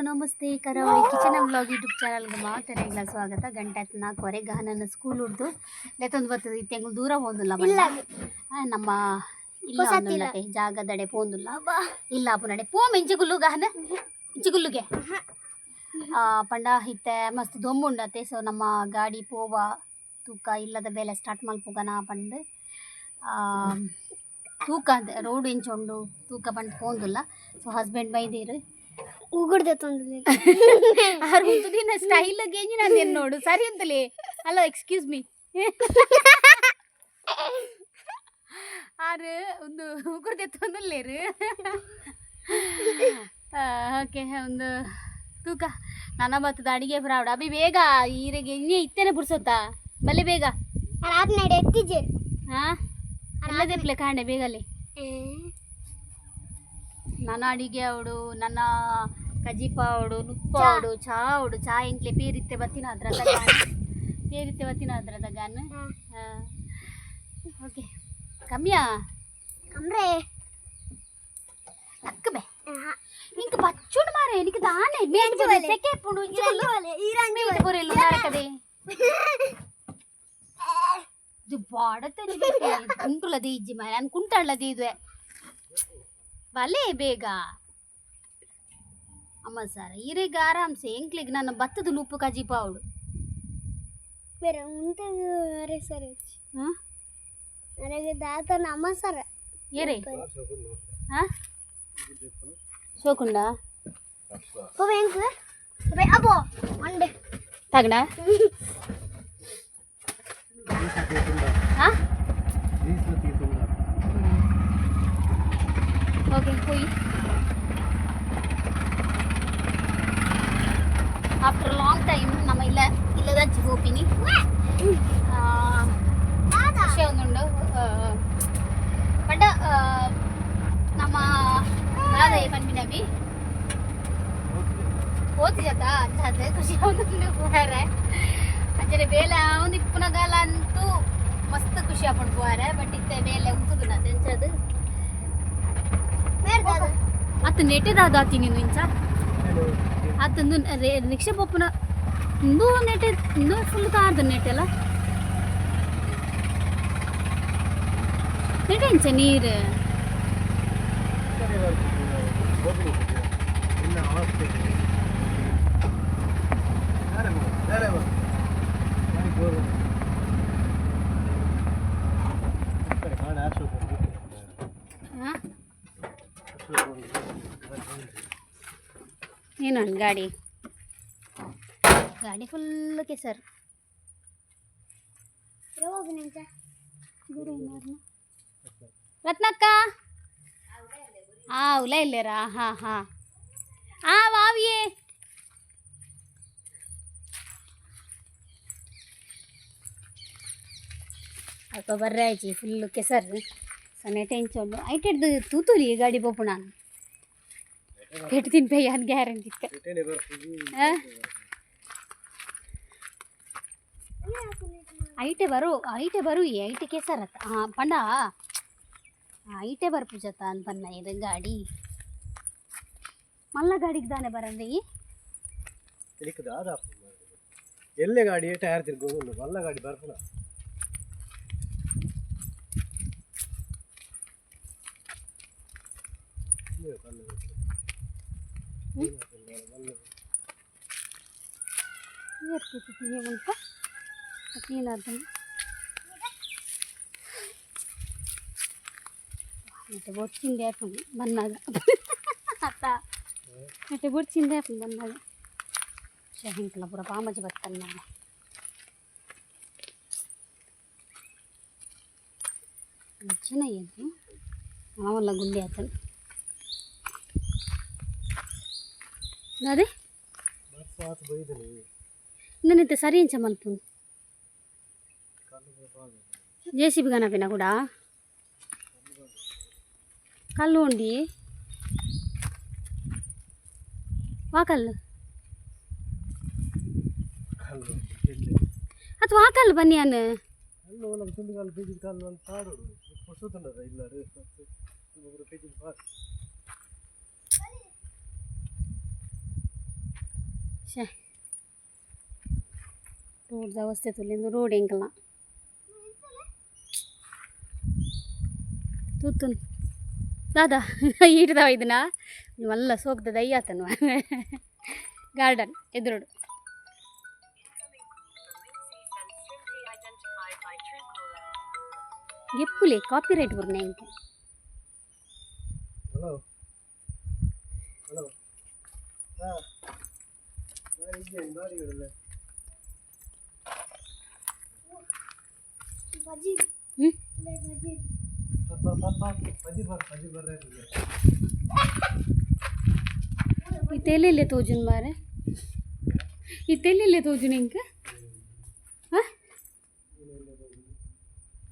Hello ನಮಸ್ತೆ. ಕರಾವಳಿ kitchen blog YouTube ಚಾನಲ್ಗೆ ಮಾತಾಡಿಲ್ಲ ಸ್ವಾಗತ. ಗಂಟೆ ಹತ್ತು ನಾಲ್ಕುವರೆ ಗಹನನ ಸ್ಕೂಲ್ ಉಡ್ದು ಲೆತ್ತೊಂದು ಬರ್ತದೆ ತಿಂಗಳು ದೂರ ಹೋದಿಲ್ಲ ನಮ್ಮ ಇಲ್ಲ ಒಂದುಲ್ಲತೆ ಜಾಗದಡೆ ಪೋಂದುಲ್ಲ. ಇಲ್ಲ ಪುನಡೆ ಪೋ ಮೆಂಚಿಗುಲ್ಲು ಗಹನ. ಆ, ಪಂಡ ಇತ್ತೆ ಮಸ್ತ್ ದೊಂಬುಂಡತೆ ಸೊ ನಮ್ಮ ಗಾಡಿ ಪೋವ ತೂಕ ಇಲ್ಲದ ಬೆಲೆ ಸ್ಟಾರ್ಟ್ ಮಲ್ಪುಗನ ಪಂಡ್. ಆ, ತೂಕ ಅಂತ ರೋಡ್ ಇಂಚೊಂಡು ತೂಕ ಪಂಡ್ ಪೋಂದುಲ್ಲ. ಸೊ ಹಸ್ಬೆಂಡ್ ಬೈದೇರು ಉಗುಡ್ದೆ ತೊಂದ್ರೆ ಆರು ನಿನ್ನ ಸ್ಟೈಲ್ ಗೇಂಜಿ ನಾನು ನೋಡು? ಸರಿ ಅಂತಲೇ. ಅಲ್ಲ ಎಕ್ಸ್ಕ್ಯೂಸ್ ಮೀ ಆರು ಒಂದು ಉಗುರ್ದೆ ಆ ಓಕೆ ಒಂದು ತೂಕ. ನನ್ನ ಬತ್ತದ ಅಡಿಗೆ ಫ್ರಾವ್ಡ ಅಭಿ ಬೇಗ ಈರೆಗೆ ಇನ್ನೇ ಇತ್ತೇನೆ ಪುಡ್ಸೋತಾ ಬಲೆ ಬೇಗ. ನಡೆ ಎತ್ತಿಜೆ ಹಾ ಅಲ್ಲದೆ ಪ್ಲೇ ಕಾಣೆ ಬೇಗಲ್ಲಿ ನನ್ನ ಅಡಿಗೆ ಅವಡು ನನ್ನ ಕಜಿಪ ಅವಡು ನುಪ್ಪ ಅವಡು ಚಾ ಅವಡು ಚಾ ಎಂಕ್ಲೆ ಪೇರಿತ್ತೆ ಬತ್ತಿನ ಅದ್ರ ಪೇರಿತ್ತೆ ಬತ್ತಿನ ಅದ್ರದ ಗಾನ್. ಓಕೆ. ಕಮ್ಮಿಯಾ ಕಮ್ರೆ. ಬಚ್ಚುಂಡು ಮಾರೆ ನಿಕ್ ದಾನೆ. ಮೇಡ್ ಬರೆ ಸೆಕೆ ಪುಂಡು ಮೇಡ್ ಬರೆ ಇಲ್ಲ ನಾರಕದೆ ಇದು ಬಾಡತ್ತೆ ಕುಂಟುಲದಿ ಇಜ್ಜಿ ಮಾರೆ. ನಾನು ಕುಂಟಾಳದಿ ಇದುವೆ. ಬಲೆ ಬೇಗ ಅಮ್ಮ ಸರ್ ಈರೆಗ ಆರಾಮ್ಸೆ ಎಂಕ್ಲಿಗೆ ನನ್ನ ಭತ್ತದ ಉಪ್ಪು ಕಜಿಪ ಅವಳು ಬೇರೆ ಉಂಟು ಅರೆ ಸರಿ ಹಾಂ ನನಗೆ ದಾತ ನಮ್ಮ ಸರ ಏರೆ ಹಾಂ ಶೋಕುಂಡ ಬ್ಯಾಂಕ್ ಅಬ್ಬೋ ಮಂಡೆ ತಗಡ ಹಾಂ ಓಕೆ ಹೋಯ್ ಆಫ್ಟರ್ ಲಾಂಗ್ ಟೈಮ್ ನಮ್ಮ ಇಲ್ಲ, ಇಲ್ಲದ ಹೋಗ್ತೀನಿ ವಿಷಯ ಒಂದುಂಡು ಬಟ್ ನಮ್ಮ ನಾದೆ ಪನ್ಪಿನವಿ ಓದಿ ಜತ ಅಂತಾದ್ರೆ ಖುಷಿ ಒಂದೊಂದು ಹೋಗಾರೆ ಅಂಚನೆ ಬೇಲೆ ಒಂದು ಇಪ್ಪುನಗಾಲ ಅಂತೂ ಮಸ್ತ್ ಖುಷಿ ಆಗ್ಬಿಟ್ಟು ಹೋಗಾರೆ ಬಟ್ ಇತ್ತೆ, ಬೇಲೆ ಉಂಟುದು ನಾ ತೆಂಚದು ಅತ್ತು ನೆಟ್ಟೆದಾದ ಆತಿ ನೀನು ಇಂಚ ಅತ್ತೊಂದು ರಿಕ್ಷಾ ಪಪ್ಪನ ಇಂದು ನೆಟ್ಟೆ ಇಂದು ಫುಲ್ ಕಾರ್ದು ನೆಟ್ಟೆಲ್ಲ ನೆಟ್ಟೆ ಇಂಚ ನೀರು ಏನು ಗಾಡಿ ಗಾಡಿ ಫುಲ್ ಕೆಸರು ಹೋಗಿ ನಿಂತ ರತ್ನಕ್ಕ ಆ ಉಲ ಇಲ್ಲೇರಾ ಹಾಂ ಹಾಂ ಆ ವಾವಿಯೇ ಅಪ್ಪ ಬರ್ರೆ ಆಯ್ಚಿ ಫುಲ್ಲು ಕೆಸರು ಸೊನ್ನೆ ಟೆನ್ಷನ್ ಐಟ್ ಹಿಡ್ದು ತೂತುಲಿ ಗಾಡಿ ಬೋಪು ನಾನು ಪೆಟ್ಟು ತಿನ್ ಯಾನ್ ಗ್ಯಾರಂಟಿ ಐಟೆ ಬರು ಐಟೆ ಬರು, ಈ ಐಟೆ ಕೆಸರತ್ತ ಹಾಂ, ಪಂಡ. ಐಟೆ ಬರ್ಪು ಜತ ಬನ್ನ, ಇದು ಗಾಡಿ. ಮಲ್ಲ ಗಾಡಿಗೆ ದಾನೆ ಬರಂದಿ ಎಲ್ಲೇ ಗಾಡಿ, ಟೈರ್ ತಿರ್ಗೋದು ಮಲ್ಲ ಗಾಡಿ ಏರ್ತಿತ್ತು ఏర్పుతుంటే తినర్థం అంటే వచ్చింది ఏపం బన్నాగా అత్త అంటే వచ్చింది ఏపం బన్నాగా షహింట్లో కూడా పామచ్చి బతుకన్నా వచ్చిన ఏంటి మామల్ల గుండె అతను ಅದೇ ಬರ್ಸಾತ್ ಬೈದನಿ ನನ್ನೈತೆ ಸರಿ ಇಂಚ ಮಲ್ಪು ಜೆ ಸಿ ಬಿ కనపినా కూడా కళ్ళు ఉండి వా కళ్ళు ಕಲ್ಲು ಎಲ್ಲಿ ಅದು వా కళ్ళు ಬನ್ನಿ ಅನ್ನ ಕಲ್ಲು ಶೇ ರೋಡ್ದ ಅವಸ್ಥೆ ತುಲ್ಲಿಂದು ರೋಡ್ ಎಂಕಲ್ನ ತೂತುನ್ ದಾದಾ ಈಡ್ದಾವ ಇದನ್ನ ನೀವಲ್ಲ ಸೋಗ್ದ ದಯ್ಯಾತನು ಗಾರ್ಡನ್ ಎದುರುಡು ಎಪ್ಪುಲೆ copy right Berne ಇಂಕೆ hello hello ಹಾಂ ಇದ್ದೇನೆ ಗಾಡಿಗಳಲ್ಲ ಬಜ್ಜಿ ಹ್ಞೂ ಇಲ್ಲ ಬಜ್ಜಿ ಪಾಪ ಪಾಪ ಪದಿ ಬರ್ ಪದಿ ಬರ್ರೆ ಈ ತೆಲೆಲ್ಲೇ ತೋಜುನ್ ಮಾರೆ ಈ ತೆಲೆಲ್ಲೇ ತೋಜುನ್ ಇಂಕ ಹಾಂ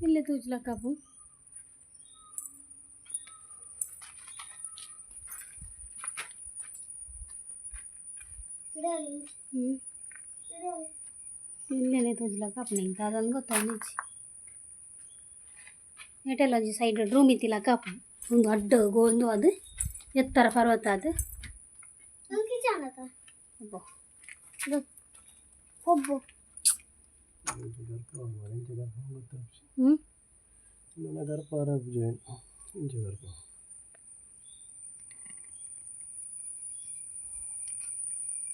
ಇಲ್ಲೇ ತೋಜ್ಲಕ್ಕಾಪು ಇಲ್ಲೇನೆ ತೋಜ್ಲಕ್ಕಾಪು ನಿಂಗೆ ಅದೊಂದು ಗೊತ್ತಾಗಿಚ್ಚಿ ಏಟೆಲ್ಲ ಒಂಜಿ ಸೈಡ್ ರೂಮ್ ಇತ್ತಿಲಕ್ಕಾಪು ಒಂದು ಅಡ್ಡ ಗೋಂದು ಅದು ಎತ್ತರ ಪರ್ವತ ಅದು ನಂಗೆ ಚಾನಕ ಅಬ್ಬೋ ಇದು ಕೊಬ್ಬು ಹ್ಞೂ ನನ್ನ ಗರ್ಭ ಆರೋಗ್ಯ ಜಾಯಿನ್ ಇಂಚ ಗರ್ಭ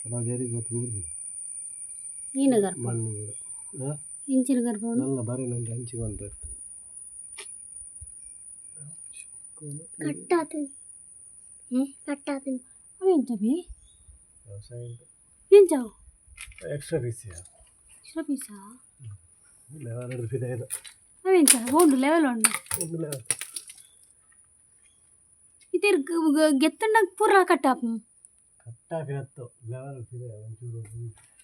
ಕೆಲವು ಜರಿಗೆ ಗೊತ್ತು ಏನು ಗರ್ಭ ಮಣ್ಣು ಕೂಡ ಹಾಂ ಇಂಚಿನ ಗರ್ಭ ಒಂದು ನನ್ನ ಬರೀ ನಂದು ಹಂಚಿಕೊಂಡು ಇರ್ತದೆ ಕಟ್ಟಾತೀನಿ ಹ್ಞೂ ಕಟ್ಟಾತೀನಿ ಅವೇಂತ ಬಿ ವ್ಯವಸಾಯ ಏನು ಜಾವು ಎಕ್ಸ್ಟ್ರಾ ಬಿಸಿಯ ಶ್ರಪಿಸಾ ಲೆವೆಲ್ ಎರಡು ಫಿದೆ ಇದೆ ಅವೇಂತ ಉಂಡು ಲೆವೆಲ್ ಉಂಡು ಒಂದು ಲೆವೆಲ್ ಇದ್ರ ಗೆತ್ತಂಡ ಪೂರ ಕಟ್ಟಾಪು ಕಟ್ಟಾಫಿ ಹತ್ತು ಲೆವೆಲ್ ಫಿದೆ ಒಂಚೂರು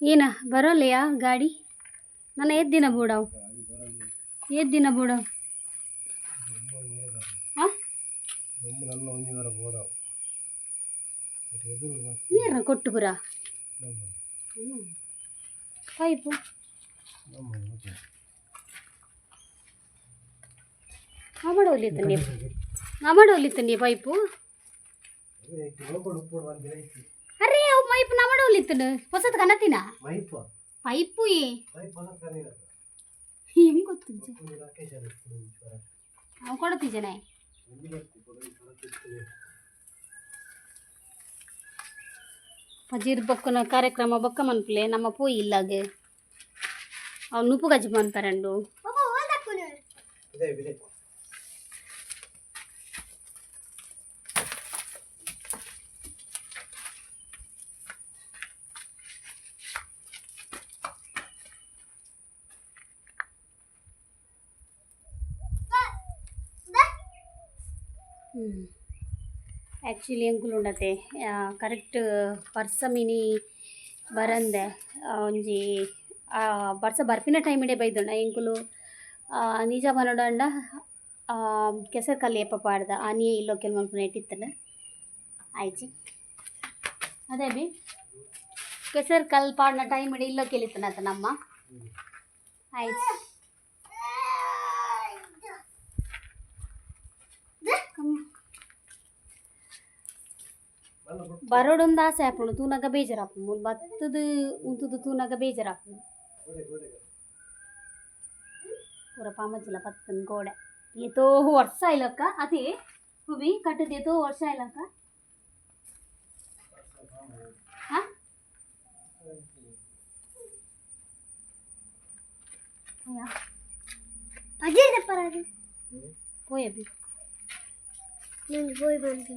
ಏನ ಬರೋಲ್ಲೆಯ ಗಾಡಿ ನನ್ನ ಏದು ದಿನ ಬೂಡಾವು ಏದು ದಿನ ಬೂಡಾವು ನೀರ ಕೊಟ್ಟು ಬರ ಪೈಪು ನಮಡ ಒಲಿತನ್ನಿ ನಮಡ ಒಲಿತನ್ನಿ ಪೈಪು ಪೈಪ್ ಮೈಪ್ ನಾ ಮಾಡೋಲಿತ್ತಡು ಹೊಸದು ಕನತಿನ? ಮೈಪ್? ಪೈಪು ಏ? ಮೈಪ್ ಹೊಸದು ಕನಿರ ಹೆಂಗ್ ಗೊತ್ತಿದ್ದ ಪಜೀರ್ ಬಕ್ಕನ ಕಾರ್ಯಕ್ರಮ ಬೊಕ್ಕ ಮನ್ಪುಲೆ ನಮ್ಮ ಪೂ ಇಲ್ಲಾಗೆ. ಅವ್ನು ನುಪುಗಜ್ ಬಂತಾರಂಡು ಆ್ಯಕ್ಚುಲಿ ಎಂಕುಲು ಉಂಡತೆ ಕರೆಕ್ಟ್ ಪರ್ಸ ಮಿನಿ ಬರಂದೆ. ಒಂಜಿ ಪರ್ಸ ಬರ್ಪಿನ ಟೈಮಿಡೆ ಬೈದುಂಡ ಎಂಕುಲು ನಿಜ ಮನೋಡಂಡ ಕೆಸರು ಕಲ್ಲು ಎಪ್ಪ ಪಾಡ್ದ. ಆನಿಯೇ ಇಲ್ಲೋ ಕೆಲ್ ಮನ್ಪುನ ಇಟ್ಟಿತ್ತಲ್ಲ ಆಯ್ಚಿ. ಅದೇ ಬಿ, ಕೆಸರು ಕಲ್ಲು ಪಾಡ್ನ ಟೈಮ್ ಇಡೀ ಇಲ್ಲೋ ಕೇಳಿತ್ತನ ನಮ್ಮ. ಆಯ್ತು ಬರೋಡೊಂದು ಆಸೆ ಆಪುಂಡು ತೂನಗ ಬೇಜಾರು ಆಪುಂಡು ಮೂಲು ಬತ್ತದ ಉಂತುದು ತೂನಗ ಬೇಜಾರು ಆಪುಂಡು ಪೂರ ಪಾಮಜಿಲ ಪತ್ತನ ಗೋಡೆ ಏತೋ ವರ್ಷ ಇಲ್ಲಕ್ಕ ಅದೇ ಹುವಿ ಕಟ್ಟದ ಏತೋ ವರ್ಷ ಇಲ್ಲಕ್ಕ ಅಜಯ್ ಪರಾಜಿ ಹೋಯ್ ಅಭಿ ನೀನು ಹೋಯ್ ಬಂದಿ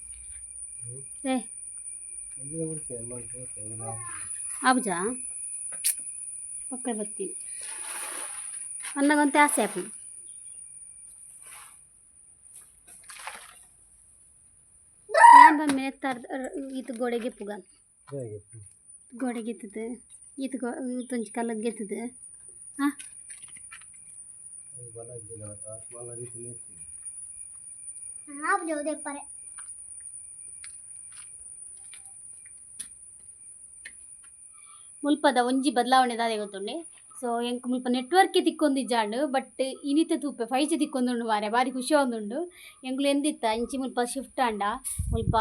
ದೇ ಮಂಜಿನ ಬಿಡ್ಸಿ ಎಲ್ಲ ತೋರ್ಸ ಆಬುಜಾ ಪಕ್ಕ ಬರ್ತೀನಿ ಅನ್ನಗಂತೆ ಆಸೆ ಆಪು ನಾನು ಬಂದ ಮೇಲೆ ತರ್ದ ಇದು ಗೋಡೆಗೆ ಪುಗ ಹೇಗೆ ಗೋಡೆಗೆ ಎತ್ತದು ಇದು ಗೋ ತುಂಚು ಕಲ್ಲಗೆ ಎತ್ತದು ಹಾಂ ಬಲ ಇದ್ದಿಲ್ಲ ಆ ಸ್ಮಾಲ್ ರೀತಿ ಮುಲ್ಪದ ಒಂಜಿ ಬದಲಾವಣೆ ದಾದೆ ಗೊತ್ತುಂಡೆ? ಸೊ ಎಂಕ್ ಮುಲ್ಪ ನೆಟ್ವರ್ಕ್ ತಿಕ್ಕೊಂದಿಜ್ಜಾಂಡು ಬಟ್ ಇನಿತ ತೂಪೆ ಫೈ ಜಿ ತಿಕ್ಕೊಂದುಂಡು ಮಾರೆ ಬಾರಿ ಖುಷಿ ಆವೊಂದುಂಡು. ಎಂಕುಲು ಎಂದಿತ್ತ, ಇಂಚಿ ಮುಲ್ಪ ಶಿಫ್ಟ್ ಆಂಡ, ಮುಲ್ಪ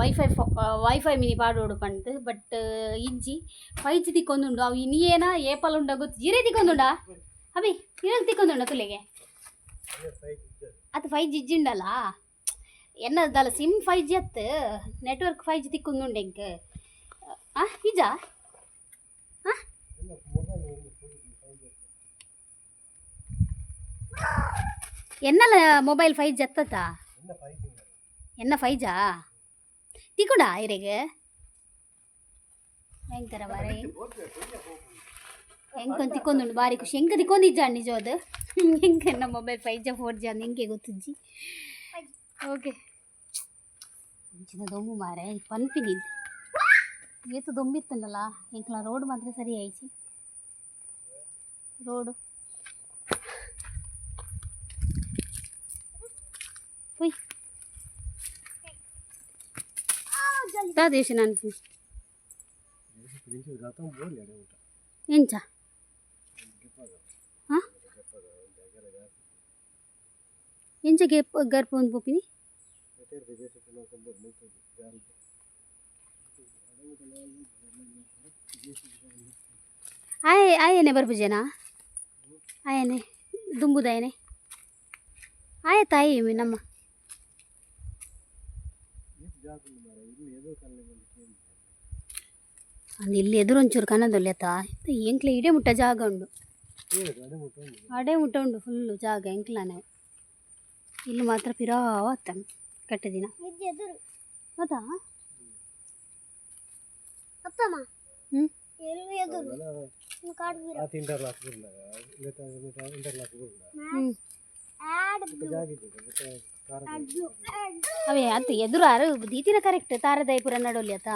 ವೈಫೈ ವೈಫೈ ಮಿನಿ ಪಾಡೋಡು ಪಂಡ್ ಬಟ್ ಇಂಚಿ ಫೈವ್ ಜಿ ತಿಕ್ಕೊಂದುಂಡು. ಅವು ಇನಿಯೇನ ಏಪಲ್ ಉಂಡ ಗೊತ್ತು ಜೀರೆ ತಿಕ್ಕೊಂದುಂಡ? ಅಭಿ ತಿಕ್ಕೊಂದುಂಡು ತಿಕ್ಕೊಂದುಂಡ ತುಲೆಗೆ? ಅದು ಫೈ ಜಿ ಇಜ್ಜಿಂಡಲ್ಲ ಎನ್ನದಲ್ಲ ಸಿಮ್ ಫೈವ್ ಜಿ ಅತ್ತು ನೆಟ್ವರ್ಕ್ ಫೈವ್ ಜಿ ತಿಕ್ಕೊಂದುಂಡು ಎಂಕ್. ಆ ಇಜಾ ಎನ್ನಲ್ಲ ಮೊಬೈಲ್ ಫೈವ್ ಜಿ ಎತ್ತತ್ತ ಎಲ್ಲ ಫೈವ್ ಜಿ ಎನ್ನ ಫೈವ್ ಜಾ ತಿಕ್ಕೊಂಡ ಇರೆಗೆ ಭಯಂಕರ ಬಾರಿ ಹೆಂಗೊಂದು ತಿಕ್ಕೊಂದುಂಡು ಬಾರಿ ಖುಷಿ ಹೆಂಗೆ ತಿಕ್ಕೊಂಡಿಜ್ಜ ನಿಜವಾದ ಹೆಂಗೆ ಎನ್ನ ಮೊಬೈಲ್ ಫೈವ್ ಜಾ ಫೋರ್ ಜಿ ಅಂದ್ ಹೆಂಗೆ ಗೊತ್ತಿಜ್ಜಿ ಓಕೆ ಇಂಚಿನ ದೊಂಬು ಮಾರೆ ಪನ್ಪಿನಿದ್ದು ఈత దొమ్మిస్తుండలా ఇంకా రోడ్డు మాత్రం సరి అయ్యి రోడ్డు పోయి దా చేసినానికి ఏంచా ఏంచ గర్ప ఉంది పోపింది ಆಯ ಆಯನೆ ಬರ್ಬುಜೇನಾ ಆಯನೆ ದುಂಬುದಾಯನೆ ಆಯ ತಾಯಿ ನಮ್ಮ ಎಷ್ಟು ಜಾಗ ಉಂಟು ಮಾರೆ ಇಲ್ಲಿ ಎದುರು ಕಲ್ಲೆ ಬಂದು ಕೇಳಿ ಅಂದ್ ಇಲ್ಲಿ ಎದುರು ಒಂಚೂರು ಕನ್ನದೊಲ್ಲೆತ್ತ ಎಂಕ್ಲೆ ಇಡೇ ಮುಟ್ಟ ಜಾಗ ಉಂಡು ಹೇಳುದು ಅಡೆ ಮುಟ್ಟ ಒಂದು ಅಡೆ ಮುಟ್ಟ ಉಂಡು ಫುಲ್ಲು ಜಾಗ ಎಂಕ್ಲನೆ ಇಲ್ಲಿ ಮಾತ್ರ ಪಿರಾವತ್ತ ಕಟ್ಟ ದಿನ ಇಜ್ಜೆ ಎದುರು ಹೌದಾ ಅವೇ ಅದು ಎದುರು ಆರು ದೀತಿನ ಕರೆಕ್ಟ್ ತಾರದಾಯಿಪುರ ನಡೋಲಿ ಆತ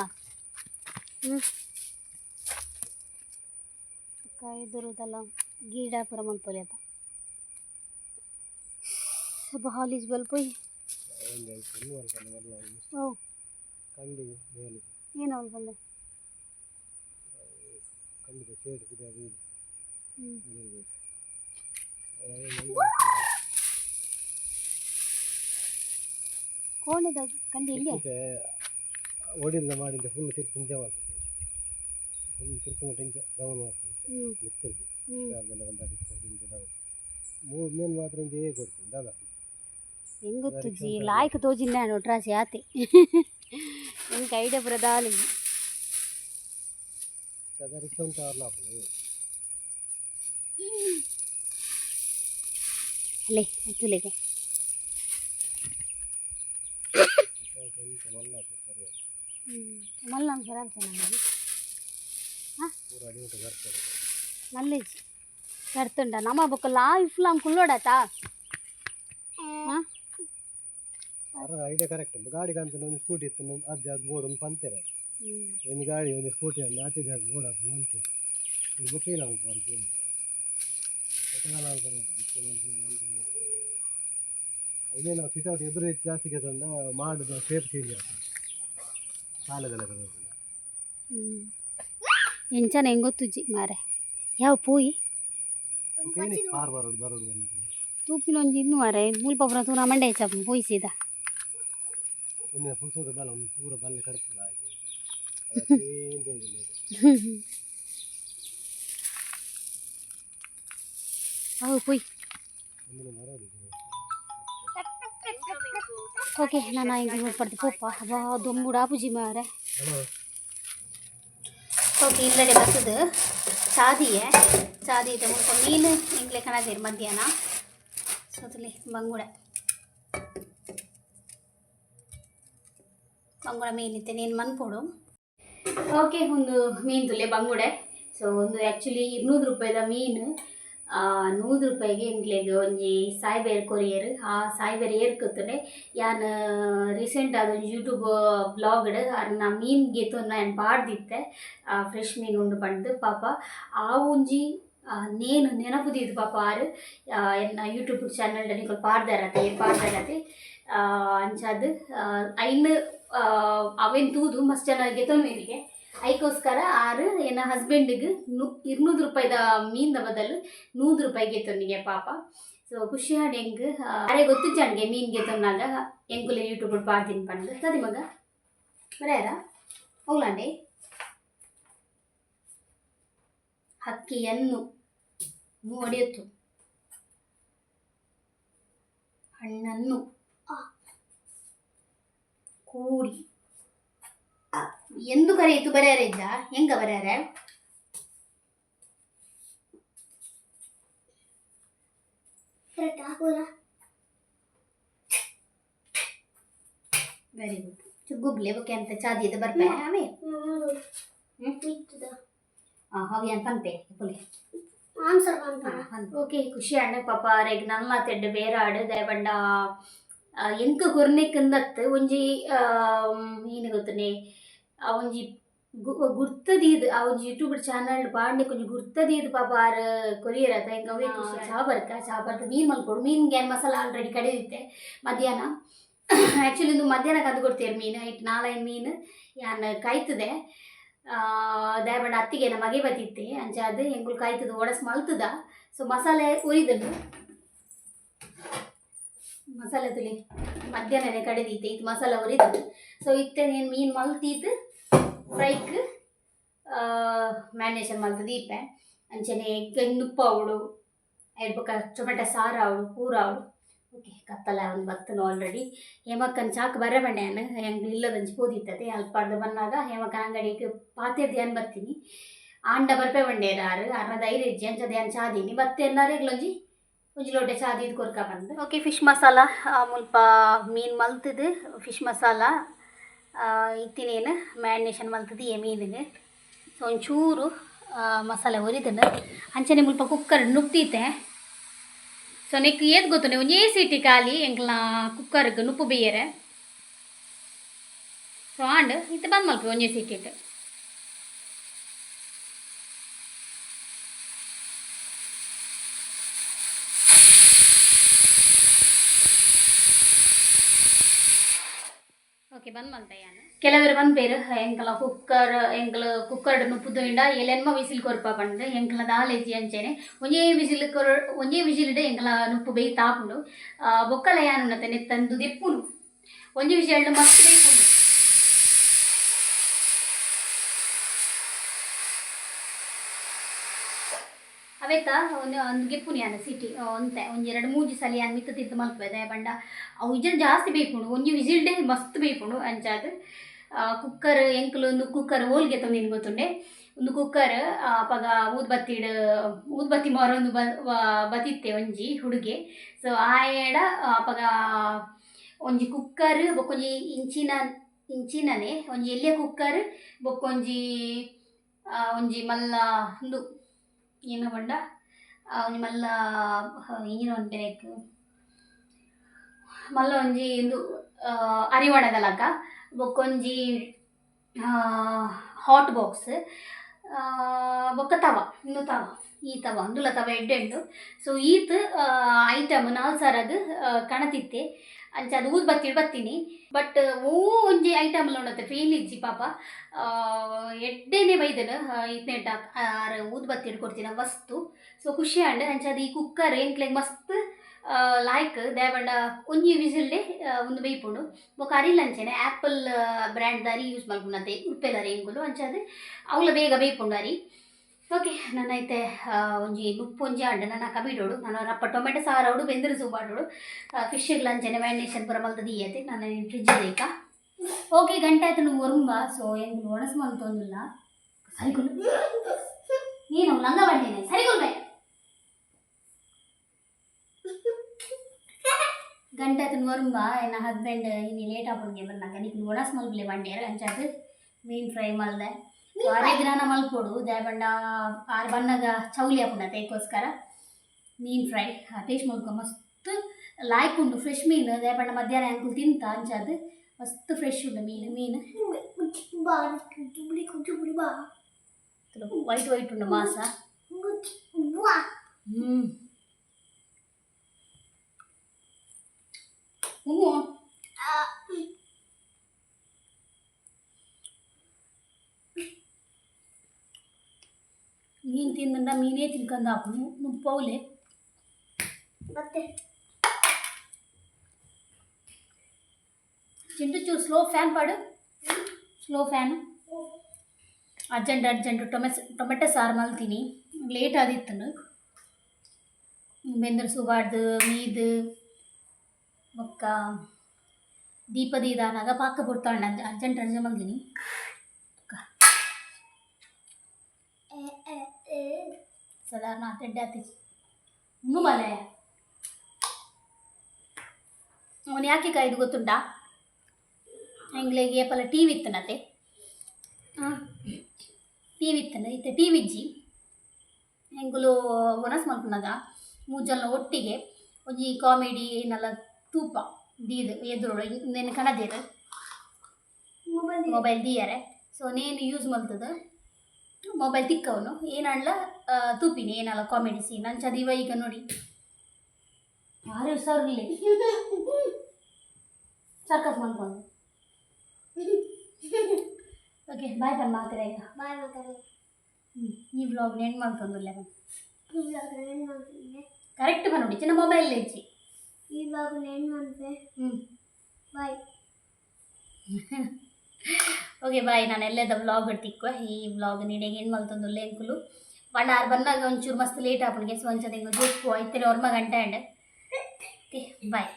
ಹ್ಮ್. ಅಕ್ಕ ಎದುರುದಲ್ಲ ಗೀಡಾಪುರ ಮಲ್ಪೊಲಿ ಆತ ಹಾಲೀಸ್ ಬಲ್ಪೊಯ್ ಒಂದು ಐದು ಕಂಡಿಗೆ ಶೇಡ್ ಇದೆ ಅದು ಇದು ಹ್ಞೂ ಇದಿರ್ಬೇಕು ಕೋಣದ ಕಂಡು ಇಲ್ಲಿ ಮತ್ತೆ ಒಡಿಲ್ಲ ಮಾಡಿದ್ದೆ ಫುಲ್ ತಿರ್ಪು ಇಂಚ ಮಾಡ್ತದೆ ಫುಲ್ ತಿರ್ಪು ಮಟ್ಟ ಇಂಚ ಡೌನ್ ಮಾಡ್ತದೆ ಹ್ಞೂ ಮಿತ್ತರ್ದು ಹ್ಞೂ ಆಮೇಲೆ ಒಂದು ಅದಕ್ಕೆ ಇಂಚ ಡೌನ್ ಮೂರು ಮೇಲ್ ಮಾತ್ರ ಇಂಚ ಹೇಗೆ ಕೊಡ್ತೀನಿ ದಾದ ಹೆಂಗ್ ಗೊತ್ತು ಜಿ ಲಾಯ್ಕ್ ತೋಜಿಂದ ನೋಟ್ರಾಸಿ ಆತೆ ಹೆಂಗೆ ಐಡಿಯಾ ಬರದಾಲಿ ಅದ ರಿಕ್ಷಾ ಉಂಟು ಅವ್ರಲ್ಲ ಹಾಕೋದು ಅಲ್ಲೇ ತುಲೆಗೆ ಮಲ್ಲ ಖರಾಬ್ ಚೆನ್ನಾಗಿ ಹಾಂ ಅರ ಐಡಿಯಾ ಕರೆಕ್ಟ್ ಉಂಟು ಗಾಡಿಗೆ ಅಂತ ಒಂದು ಸ್ಕೂಟಿ ಇತ್ತು ಅದು ಅದು ಬೋರ್ಡ್ ಒಂದು ಪಂತೆರ ಒಂದು ಗಾಡಿ ಒಂದು ಸ್ಕೂಟಿ ಒಂದು ಆಚೆ ಜಾಗ ಓಡಾಕ ಮಂತು ಇದು ಬುಕ್ಕಿನ ಅಲ್ಪ ಅಂತ ಅದೇ ನಾವು ಸಿಟೌಟ್ ಎದುರು ಜಾಸ್ತಿ ಕೆತ್ತಂದ ಮಾಡಿದ ಶೇಪ್ ಚೇಂಜ್ ಆಗ್ತದೆ ಶಾಲೆದೆಲ್ಲ ಹ್ಞೂ ಎಂಚನ ಹೆಂಗ್ ಗೊತ್ತುಜ್ಜಿ ಮಾರೆ? ಯಾವ ಪೂಯಿ? ಕಾರ್ ಬರೋದು ಬರೋದು ತೂಪಿನ ಒಂದು ಇನ್ನು ಮಾರೆ ಮುಲ್ಪಪುರ ತೂರ ಮಂಡೆ ಚಪ್ಪ ಪೂಯಿಸಿದ. ಪುಲ್ಸೋದು ಬಲ ಒಂದು ಪೂರ ಬಲ್ಲ ಕಡ್ತಲ್ಲ ಹಾಗೆ. ಏನು ತೋರಿಲ್ಲ ಹೌದು ಪೂಯ್ ಒಂದಿನ ಬರೋದು ಓಕೆ ನಾನು ಹಿಂಗೆ ನೋಡ್ಪಡ್ತೆ ಪೋಪ ಅಬ್ಬಾ ದೊಂಬುಡ ಪೂಜಿ ಮಾರೆ ಹಲೋ ಓಕೆ ಇಲ್ಲಡೆ ಬರ್ತದೆ ಚಾದಿಯೇ ಚಾದಿ ಇದೆ ಮುಲ್ಪ ಮೀನು ಎಂಗ್ಲೆ ಕಣದಿರು ಮಧ್ಯಾಹ್ನ ಸೊತಲಿ ಬಂಗುಡ ಬಂಗುಳ ಮೀನಿತ್ತೆ ನೀನು ಮನ್ಕೊಡು ಓಕೆ ಒಂದು ಮೀನು ತುಲೆ ಬಂಗುಡೆ. ಸೊ ಒಂದು ಆ್ಯಕ್ಚುಲಿ ಇನ್ನೂರು ರೂಪಾಯಿದ ಮೀನು. ನೂರು ರೂಪಾಯಿಗೆ ಎಂಗ್ಲೆಗ್ ಒಂಜಿ ಸಾಯಿಬೇರ್ ಕೊರಿಯರ್. ಆ ಸಾಯಿಬೇರ್ ಏರ್ಕುತ್ತನೆ ಯಾನು ರೀಸೆಂಟ್ ಅದೊಂದು ಯೂಟ್ಯೂಬ್ ಬ್ಲಾಗ್ಡ್ ನಾ ಮೀನ್ ಗೆತ್ತು ನಾನು ಪಾಡ್ದಿತ್ತೆ ಫ್ರೆಶ್ ಮೀನು ಉಂಡು ಬಂದು ಪಾಪ, ಆ ಒಂಜಿ ನೇನು ನೆನಪು ನೆನಪುದಿದ್ದು ಪಾಪ ಆರು. ಎನ್ನ ಯೂಟ್ಯೂಬ್ ಚಾನಲ್ ನಿಕೊಲ್ ಪಾಡ್ದಾರತೆ ಪಾಡ್ದಾರತೆ ಅಂಚಾದ್ ಐನ್ ಅವೇನ್ ತೂದು ಮಸ್ತ್ மஸ்ட் ஜனகெத்தோன் இருக்கு ಐಕೋಸ್ಕರ ಆರು, ಏನ ಹಸ್ಬೆಂಡಿಗೆ ನು, ಇರ್ನೂರು ರೂಪಾಯಿದ ಮೀನ್ ಬದಲು ನೂರು ರೂಪಾಯಿಗೆ ನಿನಗೆ ಪಾಪ. ಸೊ ಖುಷಿ ಹಾಡು ಹೆಂಗೆ ಅರೆ ಗೊತ್ತು ಅಂಗೆ ಮೀನು ತೊಂದಾಗ ಹೆಂಗುಲೆ ಯೂಟ್ಯೂಬ್ ಪಾಡ್ತೀನಿ ಪಂಡ್ ಸರಿ ಮಗ. ಬರೆಯರ? ಹೋಗ್ಲಾಂಡೆ? ಹಕ್ಕಿಯನ್ನು ಒಡೆಯುತ್ತು ಹಣ್ಣನ್ನು. ಕೂಡಿ ಎಂದು ಕರೆಯಿತು ಬರ್ಯಾರ ಇದ್ದ ಹೆಂಗ ಬರ್ಯಾರ ಕರೆಕ್ಟ್ ಹಾಕೂರ ವೆರಿ ಗುಡ್ ಚುಗ್ಗುಬ್ಲೆ ಬೊಕ್ಕೆ ಅಂತ ಚಾದಿಯದ ಬರ್ಪೆ ಅವೇ ಇತ್ತದ ಹವಿ ಅಂತ ಪಂಪೆ ಪುಲೆ ಆನ್ಸರ್ ಅಂತ ಓಕೆ ಖುಷಿ ಅಣ್ಣ ಪಾಪ ರೆಗ್ ನನ್ನ ತೆಡ್ಡು ಬೇರೆ ಆಡು ದಯಬಂಡ ಎಂಕ ಕೊರ್ನೆಕ್ಕಂದತ್ ಒಂಜಿ ಏನು ಗೊತ್ತನೆ ಆ ಒಂಜಿ ಗುರ್ತದೀದ್ ಆ ಒಂಜಿ ಯೂಟ್ಯೂಬ್ ಚಾನಲ್ ಪಾಡ್ನೆ ಕೊಂಚ ಗುರ್ತದೀದ್ ಪಾಪ ಆರ್ ಕೊರಿಯರ್ ಆತ ಹೆಂಗ ಅವೇ ಚಾ ಬರ್ಕ ಚಾ ಬರ್ಕ ಮೀನ್ ಗ್ಯಾನ್ ಮಸಾಲ ಆಲ್ರೆಡಿ ಕಡಿದಿತ್ತೆ ಮಧ್ಯಾಹ್ನ. ಆ್ಯಕ್ಚುಲಿ ಇದು ಮಧ್ಯಾಹ್ನ ಕದ್ದು ಕೊಡ್ತೀರಿ ಮೀನು ಇಟ್ಟು ನಾಲ್ಕು ಮೀನು ಯಾನ್ ಕಾಯ್ತದೆ. ಆ ಅತ್ತಿಗೆ ನಮ್ಮ ಮಗೆ ಬತ್ತಿತ್ತೆ ಅಂಚ ಅದು ಹೆಂಗುಲ್ ಕಾಯ್ತದ ಒಡಸ್ ಮಲ್ತದ. ಸೊ ಮಸಾಲೆ ಉರಿದನು ಮಸಾಲೆ ತುಳಿ ಮಧ್ಯಾಹ್ನನೇ ಕಡಿದೈತೆ ಇದು ಮಸಾಲೆ ಉರಿದು ಸೊ ಇತ್ತೆ ನೀನು ಮೀನು ಮಲ್ತಿದ್ದು ಫ್ರೈಕ್ ಮ್ಯಾರಿನೇಷನ್ ಮಲ್ತದ ಇಪ್ಪೆ ಅಂಚನೆ ನುಪ್ಪ ಅವಳು ಎಡ್ಬಕ ಟೊಮೆಟೊ ಸಾರು ಅವಳು ಪೂರ ಅವಳು ಓಕೆ ಕತ್ತಲ ಒಂದು ಬರ್ತನು ಆಲ್ರೆಡಿ ಹೇಮಕ್ಕನ ಚಾಕ್ ಬರ ಅನ್ನ ಹೆಂಗೆ ಇಲ್ಲದಂಚು ಓದಿತ್ತದೆ ಅಲ್ಪಾರ್ದು ಬಂದಾಗ ಹೇಮಕ್ಕನ ಅಂಗಡಿಗೆ ಪಾತೆ ಧ್ಯಾನ ಬರ್ತೀನಿ? ಆಂಡ ಬರ್ಪೆ ಬಂಡೆ ಯಾರು ಅರ್ನ ಧೈರ್ಯ ಇಜ್ಜಿ ಅಂಚ ಧ್ಯಾನ್ ಚಾದೀನಿ ಬತ್ತೆ ಎಲ್ಲಾರೆಗ್ಲೊಂಜಿ ಒಂಜಿ ಲೋಟೆ ಚಾದೀದ್ ಕೊರ್ಕ ಬಂದು ಓಕೆ ಫಿಶ್ ಮಸಾಲ ಮುಲ್ಪ ಮೀನ್ ಮಲ್ತದು ಫಿಶ್ ಮಸಾಲ ಇತ್ತಿನೇನು ಮ್ಯಾರಿನೇಷನ್ ಮಲ್ತದು ಎ ಮೀನಿಗೆ ಸೊ ಒಂಚೂರು ಮಸಾಲ ಒರಿದನು ಅಂಚನೆ ಮುಲ್ಪ ಕುಕ್ಕರ್ ನುಗ್ತೀತೆ ಸೊ ನೆಕ್ ಏದ್ ಗೊತ್ತು ನೀವು ಒಂಜೇ ಸೀಟಿ ಖಾಲಿ ಎಂಕ್ಲ ಕುಕ್ಕರ್ಗೆ ನುಪ್ಪು ಬೇಯರೆ ಸೊ ಆಂಡ್ ಇತ್ತು ಬಂದ್ ಮಲ್ಪ ಒಂದೇ ಸೀಟಿ ಇಟ್ಟು ಓಕೆ, ಬಂದ್ ಬೇರೆ ಕೆಲವರು ಎಂಕಲ ಕುಕ್ಕರ್, ಎಂಕಲ ಕುಕ್ಕರ್ಡ್ ನುಪ್ಪುದು ಇಂಡ, ಎಲೆನ್ಮ ವಿಸಿಲ್ ಕೊರ್ಪ ಪಂಡ್ ಎಂಕಲ ದಾಲೇಜಿ ಅಂಚೆನೆ. ಒಂಜೇ ವಿಸಿಲ್ ಕೊರ, ಒಂಜೇ ವಿಸಿಲ್ಡ್ ಎಂಕಲ ನುಪ್ಪು ಬೇಯಿ ತಾಪುಂಡು. ಬೊಕ್ಕಲ ಯಾನುನ್ನತೆ ನೆತ್ತಂದು ದೆಪ್ಪುನು. ಒಂಜಿ ವಿಸಿಲ್ಡ್ ಮಸ್ತ್ ಬೇಯ್ಪುಂಡು ಅವೇತ ಒಂದು ಗೆಪ್ಪುನಿ ಅನ್ನ ಸಿಟಿ ಒಂತೆ ಒಂಜಿ ಎರಡು ಮೂಜಿ ಸಲ ಅನ್ನ ಮಿತ್ತ ತಿದ್ದ ಮಲ್ಪದೆ ಬಂಡ. ಅವು ಇಜನ್ ಜಾಸ್ತಿ ಬೇಕುಣು ಒಂದು ವಿಜಿಲ್ ಡೇ ಮಸ್ತ್ ಬೇಯ್ಪುಂಡು ಅಂಚಾದ ಕುಕ್ಕರ್ ಎಂಕಲು ಒಂದು ಕುಕ್ಕರ್ ಓಲ್ಗೆ ತಂದಿನ ಗೊತ್ತುಂಡೆ? ಒಂದು ಕುಕ್ಕರ್ ಪಗ ಊದ್ಬತ್ತಿಡ್, ಊದ್ಬತ್ತಿ ಮಾರೊಂದು ಬ ಬತ್ತಿತ್ತೆ ಒಂಜಿ ಹುಡುಗೆ. ಸೊ ಆ ಏಡ ಪಗ ಒಂಜಿ ಕುಕ್ಕರ್ ಬೊಕ್ಕೊಂಜಿ ಇಂಚಿನ, ಇಂಚಿನನೆ, ಒಂಜಿ ಎಲ್ಲಿಯ ಕುಕ್ಕರ್ ಬೊಕ್ಕೊಂಜಿ ಒಂಜಿ ಮಲ್ಲ ಒಂದು ಏನು ಬಂಡ ನಿಮ್ಮಲ್ಲ ಏನೋ ಒಂದು ಒಂಟೆನೆಕ್ ಮಲ್ಲ ಒಂಜಿ ಇಂದು ಆ, ಅರಿವಾಣದ ಲಕ ಬೊಕ್ಕೊಂಜಿ ಹಾಟ್ ಬಾಕ್ಸ್ ಬೊಕ್ಕ ತವ ಇನ್ನು ತವ ಈ ತವ ಅಂದುಲ ತವ ಎಡ್ಡೆಂಡು. ಸೊ ಈತ್ ಐಟಮ್ ನಾಲ್ಕು ಸರಗ್ ಕಣತಿತ್ತೆ. ಅಂಚ ಅದು ಊದ್ ಬತ್ತಿ ಬತ್ತೀನಿ ಬಟ್ ಓ ಒಂಜಿ ಐಟಮ್ ಉಂಡತ್ತೆ ಫೇಲ್ ಇಜ್ಜಿ ಪಾಪ. ಎಡ್ಡೆನೆ ಬೈದನು ಇತ್ನೆಟ ಆರ ಊದ್ ಬತ್ತಿ ಕೊಡ್ತೀನಿ ವಸ್ತು ಸೊ ಖುಷಿ ಅಂಡ್ ಅಂಚ ಈ ಕುಕ್ಕರ್ ಎಂಕ್ಲೆಗ್ ಮಸ್ತ್ ಲಾಯ್ಕ್ ದೇವಣ್ಣ, ಒಂಜಿ ವಿಸಿಲ್ಡೆ ಒಂದು ಬೇಯ್ಪುಂಡು ಬೊಕ ಅರಿಲಂಚೆನೆ ಆ್ಯಪಲ್ ಬ್ರ್ಯಾಂಡ್ ದಾರಿ ಯೂಸ್ ಮಲ್ಪುನತೆ ಉಪ್ಪೆದಾರಿ ಎಂಗುಲು ಅಂಚಾದ್ ಅವಳ ಬೇಗ ಬೇಯ್ಪುಂಡು ಅರಿ. ಓಕೆ ನನ್ನೈತೆ ಆ, ಒಂಜಿ ನುಪ್ಪು ಒಂಜಿ ಆಂಡ ನನ್ನ ಕಬಿಡೋಡು ನಾನು ರಪ್ಪ ಟೊಮೆಟೊ ಸಾರೋಡು ಬೆಂದಿರು ಸುಬಾಡೋಡು ಫಿಶ್ಗೆ ಲಂಚನೆ ಮ್ಯಾರಿನೇಷನ್ ಪುರ ಮಲ್ತದ ಈಯತೆ ನಾನು ಫ್ರಿಜ್ ಬೇಕ ಓಕೆ ಗಂಟೆ ಆಯ್ತು ನೀವು ಒರುಂಬ ಸೊ ಹೆಂಗ್ ಒಣಸ್ ಮಲ್ತೊಂದಿಲ್ಲ ಸರಿಕೊಲ್ ನೀನು ಲಂಗ ಮಾಡ್ತೀನಿ ಸರಿಕೊಲ್ಬೆ ಗಂಟೆ ಆತನ ವರುಂಬ ನನ್ನ ಹಸ್ಬೆಂಡ್ ಇನ್ನು ಲೇಟ್ ಆಪನ್ಗೆ ಬಂದಾಗ ನೀನು ಒಣಸ್ ಮಲ್ಪಲೆ ಬಂಡ್ಯಾರ ಅಂಚಾದ ಮೀನ್ ಫ್ರೈ ಮಲ್ದೆ ಅರೆ ದಿನ ಮಲ್ಪೊಡು ದಾಯಬಂಡ ಆರು ಬಣ್ಣಗ ಚೌಲಿ ಹಾಪುಂಡ ತೇಕೋಸ್ಕರ ಮೀನ್ ಫ್ರೈ ಟೇಸ್ಟ್ ಮಲ್ಕೊ ಮಸ್ತ್ ಲಾಯ್ಕ್ ಉಂಡು ಫ್ರೆಶ್ ಮೀನು ದಾಯಬಂಡ ಮಧ್ಯಾಹ್ನ ಅಂಕುಲ್ ತಿಂತ ಅಂಚಾದ ಮಸ್ತ್ ಫ್ರೆಶ್ ಉಂಡು ಮೀನು ಮೀನು ಬಾ ಚುಬುಡಿ ಚುಬುಡಿ ಬಾ ವೈಟ್ ವೈಟ್ ಉಂಡು ಮಾಸ ಬಾ ಹ್ಞೂ ಹ್ಞೂ ಮೀನು ತಿಂದ ಮೀನೇ ತಿನ್ಕಂದ ಪೌಲೆ ಮತ್ತೆ ಚಿಂಟು ಚೂ ಸ್ಲೋ ಫ್ಯಾನ್ ಪಾಡು slow fan urgent urgent ಟೊಮೆಸ್ tomato ಸಾರು ಮಲ್ತೀನಿ ಲೇಟ್ ಆದಿತ್ತು ಬೆಂದ್ರ ಸುಬಾರ್ದು ಮೀದು ಬೊಕ್ಕ ದೀಪ ದೀದಾನಾಗ ಪಾಕ ಬಿಡ್ತಾಂಡ ಅರ್ಜೆಂಟ್ ಅರ್ಜೆಂಟ್ ಮಲ್ತೀನಿ ಎ ತೆಡ್ಡೆ ಆತಿ ಇನ್ನೂ ಬಲೆ ಅವನು ಯಾಕೆ ಕಾಯ್ದು ಗೊತ್ತುಂಟಾ? ಎಂಗ್ಲಿಗೆ ಪಲ ಟಿ ವಿ ಇತ್ತನತೆ ಟಿ ವಿ ಇತ್ತನ ಇತ್ತೆ ಟಿ ವಿ ಇಜ್ಜಿ ಎಂಗುಲು ಒನಸ್ ಮಲ್ಪನಾಗ ಮೂಜಲ್ನ ಒಟ್ಟಿಗೆ ಒಂಜಿ ಕಾಮಿಡಿ ಏನಲ್ಲ ತೂಪ ದೀದು ಎದುರೊಳಗೆ ನೆನ್ ಕಣದೇರು? ಮೊಬೈಲ್ ಮೊಬೈಲ್ ದೀಯರೆ. ಸೊ ನೇನು ಯೂಸ್ ಮಲ್ತದ? ಮೊಬೈಲ್ ತಿಕ್ಕವನು. ಏನಲ್ಲ ತೂಪಿನಿ ಏನಲ್ಲ ಕಾಮಿಡಿ ಸೀನ್ ಅಂಚದಿವ ಈಗ ನೋಡಿ. ಭಾರಿ ಸರ್ಲಿ? ಸರ್ಕಸ್ ಮಾಡ್ಕೊಂಡು ಓಕೆ ಬಾಯ್ ಬನ್ ಮಾತಾಡ ಈಗ. ಬಾಯ್ ಮಾತಾಡ. ಹ್ಞೂ ಈ ಬ್ಲಾಗ್ ನೆಂಡ್ ಮಾಡ್ಕೊಂಡು ಇಲ್ಲ ಈ ಬ್ಲಾಗ್ ಏನು ಮಾಡ್ತೀನಿ. ಕರೆಕ್ಟ್ ಬಂದು ಚಿನ್ನ ಮೊಬೈಲ್ ಹೆಚ್ಚಿ ಈ ಬ್ಲಾಗ್ ಏನು ಮಾಡ್ತೆ ಹ್ಞೂ ಬಾಯ್ ಓಕೆ ಬಾಯ್ ನಾನು ಎಲ್ಲದ ವ್ಲಾಗ್ ತಿಕ್ಕುವ ಈ ವ್ಲಾಗ್ ನೀಡಿಗೆ ಏನು ಮಲ್ತೊಂದು ಲೆಂಕುಲು ಪಂಡ ಆರು ಬಂದಾಗ ಒಂಚೂರು ಮಸ್ತ್ ಲೇಟ್ ಆಪಣಿಗೆ ಸೊ ಒಂಚದ ಹಿಂಗೆ ಜೋಕ್ಕು ಐತೆ ಅವ್ರ ಗಂಟೆ ಅಂಡ್ ಓಕೆ ಬಾಯ್